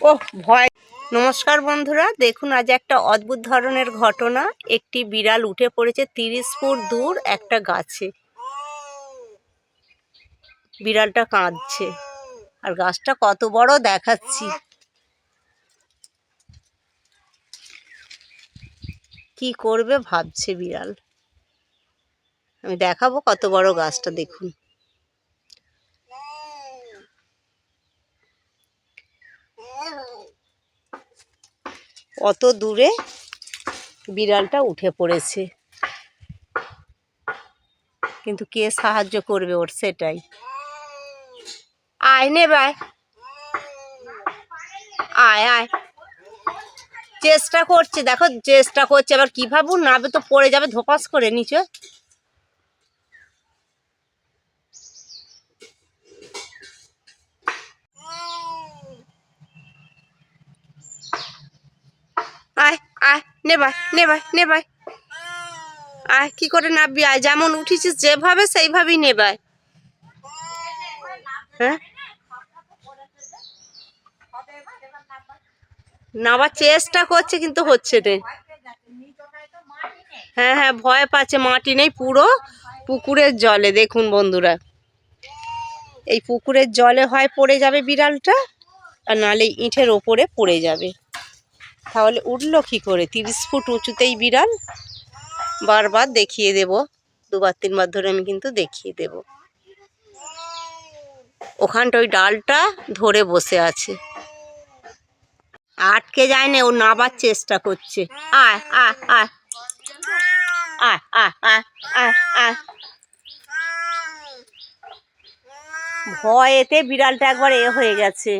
ও ভয়। নমস্কার বন্ধুরা, দেখুন আজ একটা অদ্ভুত ধরনের ঘটনা। একটি বিড়াল উঠে পড়েছে তিরিশ ফুট দূর একটা গাছে। বিড়ালটা কাঁদছে। আর গাছটা কত বড় দেখাচ্ছি। কি করবে ভাবছে বিড়াল। আমি দেখাবো কত বড় গাছটা, দেখুন। অত দূরে বিড়ালটা উঠে পড়েছে। কিন্তু কে সাহায্য করবে ওর সেটাই। আয় নে ভাই। আয় আয়। চেষ্টা করছে, দেখো চেষ্টা করছে আবার কি ভাবুন নাবে তো পড়ে যাবে ধোপাস করে নিচে আয় আয় নে ভাই নে ভাই নে ভাই। আয়, কি করে নাববি আয়, যেমন উঠেছিস যেভাবে, সেইভাবেই নেবায় হ্যাঁ? নাবার চেষ্টা করছে, কিন্তু হচ্ছে না হ্যাঁ হ্যাঁ ভয় পাচ্ছে, মাটি নেই পুরো পুকুরের জলে। দেখুন বন্ধুরা, এই পুকুরের জলে হয় পড়ে যাবে বিড়ালটা, আর নালে ইঁটের ওপরে পড়ে যাবে। তাহলে উঠল কি করে? তিরিশ ফুট উঁচুতেই বিড়াল। বারবার দেখিয়ে দেব। দুবার, তিনবার ধরে আমি কিন্তু দেখিয়ে দেব। ওখানটা ওই ডালটা ধরে বসে আছে। আটকে যায় না, ও নাবার চেষ্টা করছে। আয় আয় আয়। আয় আয় আয় আয় আয়। ভয়েতে বিড়ালটা একবার এ হয়ে গেছে।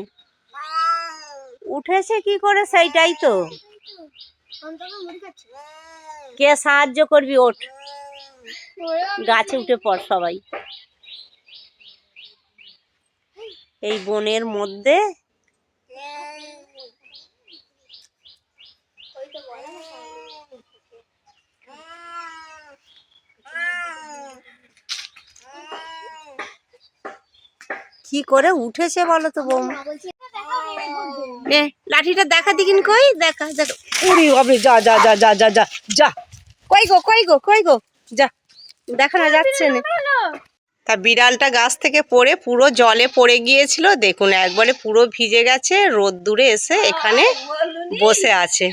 উঠেছে কি করে সেইটাই তো। কে সাহায্য করবি, ওঠ। গাছে উঠে পড় সবাই। এই বনের মধ্যে কি করে উঠেছে বলো তো বৌমা? নে লাঠিটা দেখা দিকিন কই? দেখা দেখা। উড়ি হবে যা যা যা যা যা যা যা। কই গো কই গো কই গো? যা, দেখা না যাচ্ছে না। তা বিড়ালটা গাছ থেকে পড়ে পুরো জলে পড়ে গিয়েছিল। দেখুন, একবারে পুরো ভিজে গেছে রোদ দূরে এসে এখানে বসে আছে।